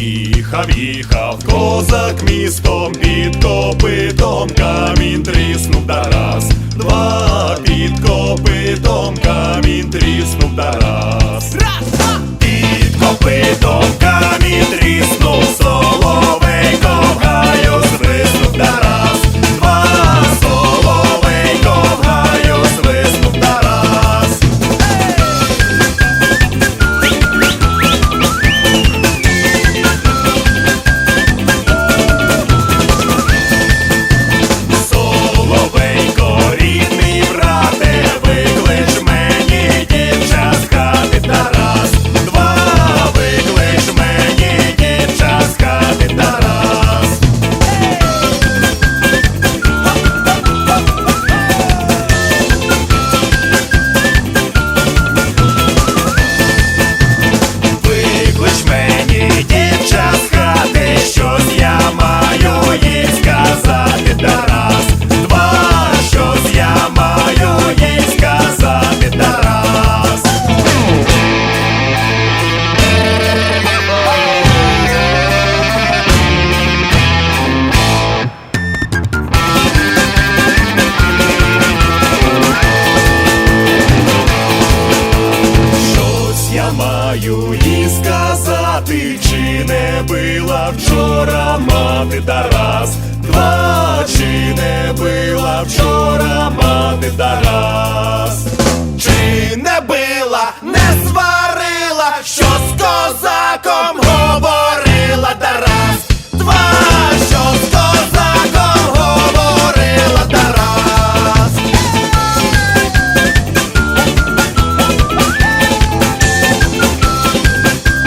Їхав, їхав козак містом під копитом камінь тріснув да раз, два під копитом камінь сказати, чи не била вчора мати Тарас, два чи не била вчора мати Тарас, чи не била, не сварила, що козаком